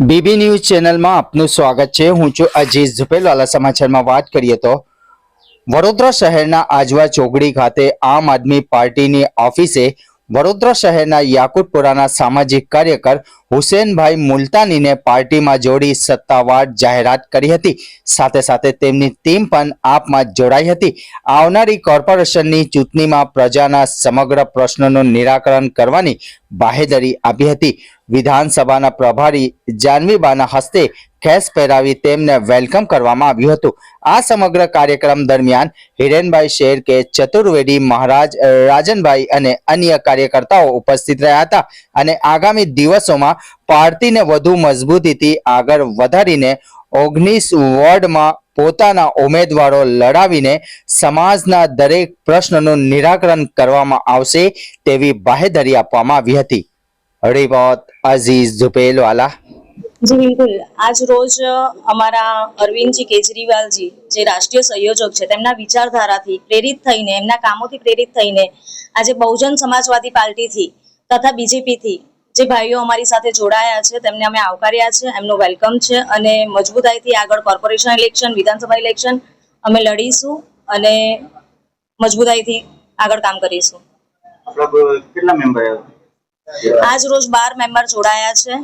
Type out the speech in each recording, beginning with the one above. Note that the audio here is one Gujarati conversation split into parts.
બીબી ન્યૂઝ ચેનલમાં આપનું સ્વાગત છે. હું છું અજીઝ ઝુપેલવાલા સમાચારમાં વાત કરીએ તો વડોદરા શહેરના આજવા ચોકડી ખાતે આમ આદમી પાર્ટીની ઓફિસે વડોદરા શહેરના યાકુતપુરાના સામાજિક કાર્યકર હુસેનભાઈ મુલતાનીને પાર્ટીમાં જોડી સત્તાવાર જાહેરાત કરી હતી. સાથે સાથે તેમની ટીમ પણ આપમાં જોડાઈ હતી. આવનારી કોર્પોરેશનની ચૂંટણીમાં પ્રજાના સમગ્ર પ્રશ્નોનું નિરાકરણ કરવાની બાહેદરી આપી હતી. વિધાનસભાના પ્રભારી જાનવીબાના હસ્તે ખેસ પહેરાવી તેમને વેલકમ કરવામાં આવ્યું હતું. આ સમગ્ર કાર્યક્રમ દરમિયાન હિરેનભાઈ શેર કે ચતુર્વેદી મહારાજ, રાજનભાઈ અને અન્ય કાર્યકર્તાઓ ઉપસ્થિત રહ્યા હતા અને આગામી દિવસોમાં પાર્ટીને વધુ મજબૂતીથી આગળ વધારીને ઓગણીસ વોર્ડમાં પોતાના ઉમેદવારો લડાવીને સમાજના દરેક પ્રશ્નનું નિરાકરણ કરવામાં આવશે તેવી બાહેધરી આપવામાં આવી હતી. Report Aziz ઝુપેલવાલા. જી, બિલકુલ. આજ રોજ અમારા અરવિંદજી કેજરીવાલજી, જે રાષ્ટ્રીય સંયોજક છે, તેમના વિચારધારાથી પ્રેરિત થઈને, એમના કામોથી પ્રેરિત થઈને આજે બહુજન સમાજવાદી પાર્ટીથી તથા બીજેપીથી જે ભાઈઓ અમારી સાથે જોડાયા છે તેમને અમે આવકાર્યા છે એમનો વેલકમ છે અને મજબૂતાઈથી આગળ કોર્પોરેશન ઇલેક્શન વિધાનસભા ઇલેક્શન અમે લડીશું અને મજબૂતાઈથી આગળ કામ કરીશું. કેટલા મેમ્બર આજ રોજ બાર મેમ્બર જોડાયા છે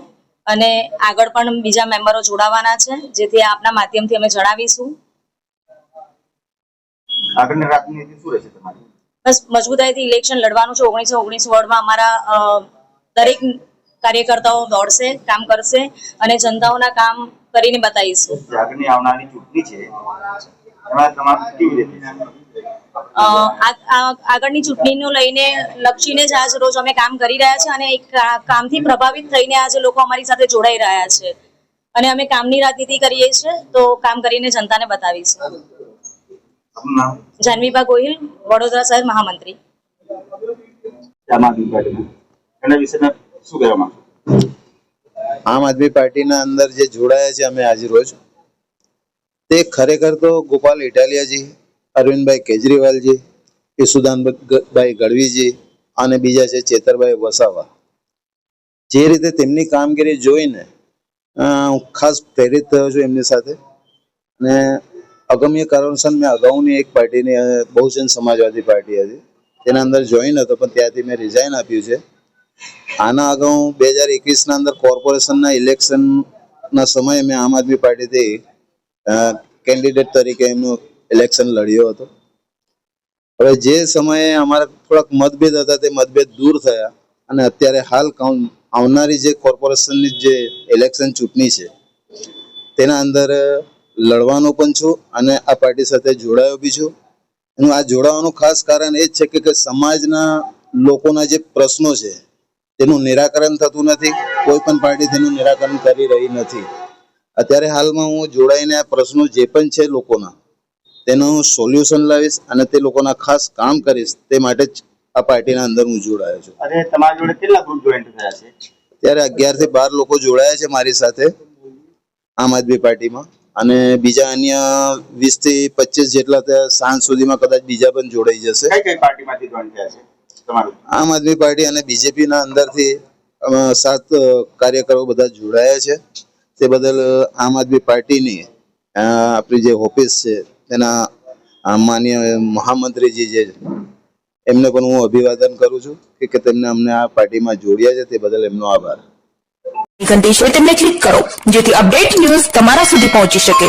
અને આગળ પણ બીજા મેમ્બરો જોડાવાના છે જેથી આપના માધ્યમથી અમે જણાવીશું. બસ મજબૂતાઈથી ઇલેક્શન લડવાનું છે. ઓગણીસો ઓગણીસ વોર્ડમાં અમારા દરેક કાર્યકર્તાઓ દોડશે કામ કરશે અને જનતાઓના કામ કરીને બતાવીશું. આગળની આવનારી ચૂંટણી છે. એમાં તમારે કેવી રીતે આગળની ચૂંટણીનું લઈને લક્ષીને જ આજ રોજ અમે કામ કરી રહ્યા છે અને એક કામથી પ્રભાવિત થઈને આજે લોકો અમારી સાથે જોડાઈ રહ્યા છે. અને અમે કામની રાજનીતિ કરીએ છીએ તો કામ કરીને જનતાને બતાવીશું. જાનવીબા ગોહિલ વડોદરા શહેર મહામંત્રી. એના વિશે શું કહેવા માંગશો? આમ આદમી પાર્ટીના અંદર જે જોડાયા છે અમે આજે રોજ, તે ખરેખર તો ગોપાલ ઇટાલિયાજી, અરવિંદભાઈ કેજરીવાલજી, યશુદાનભાઈ ગઢવીજી અને બીજા છે ચેતરભાઈ વસાવા. જે રીતે તેમની કામગીરી જોઈને હું ખાસ પ્રેરિત થયો છું એમની સાથે. અને અગમ્ય કારણસર મેં અગાઉની એક પાર્ટીની બહુજન સમાજવાદી પાર્ટી હતી. તેના અંદર જોઈન હતો, પણ ત્યાંથી મેં રિઝાઇન આપ્યું છે. આના અગાઉ બે હજાર એકવીસના અંદર કોર્પોરેશનના ઇલેક્શનના સમયે મેં આમ આદમી પાર્ટીથી કેન્ડિડેટ તરીકે એમનું ઇલેક્શન લડ્યો હતો. હવે જે સમયે અમારા થોડાક મતભેદ હતા તે મતભેદ દૂર થયા અને અત્યારે હાલ આવનારી જે કોર્પોરેશનની જે ઇલેક્શન ચૂંટણી છે, તેના અંદર લડવાનો પણ છું અને આ પાર્ટી સાથે જોડાયો બી છું. એનું આ જોડાવાનું ખાસ કારણ એ છે કે સમાજના લોકોના જે પ્રશ્નો છે તેનું નિરાકરણ થતું નથી કોઈ પણ પાર્ટી તેનું નિરાકરણ કરી રહી નથી. અત્યારે હાલમાં હું જોડાઈને આ પ્રશ્નો જે પણ છે લોકોના તેનું સોલ્યુશન લાવીશ અને તે લોકોના ખાસ કામ કરીશ તે માટે જ આ પાર્ટીના અંદર હું જોડાયો છું. આજે તમારી જોડે કેટલા ગ્રુપ જોઈન્ટ થયા છે? ત્યારે અગિયારથી બાર લોકો જોડાયા છે મારી સાથે આમ આદમી પાર્ટીમાં. અને બીજા અન્ય વીસથી પચીસ જેટલા સાંજ સુધીમાં કદાચ બીજા પણ જોડાઈ જશે. કઈ કઈ પાર્ટીમાંથી જોઈન થયા છે? તમારું? આમ આદમી પાર્ટી અને બીજેપીના અંદરથી સાત કાર્યકરો બધા જોડાયા છે. તે બદલ આમ આદમી પાર્ટીની આપણી જે ઓફિસ છે તેના માન્ય મહામંત્રીજી જે એમને પણ હું અભિવાદન કરું છું કે- કે તેમને અમને આ પાર્ટીમાં જોડ્યા છે. તે બદલ એમનો આભાર. ઘંટી છે તેમને ક્લિક કરો જેથી અપડેટ ન્યૂઝ તમારા સુધી પહોંચી શકે.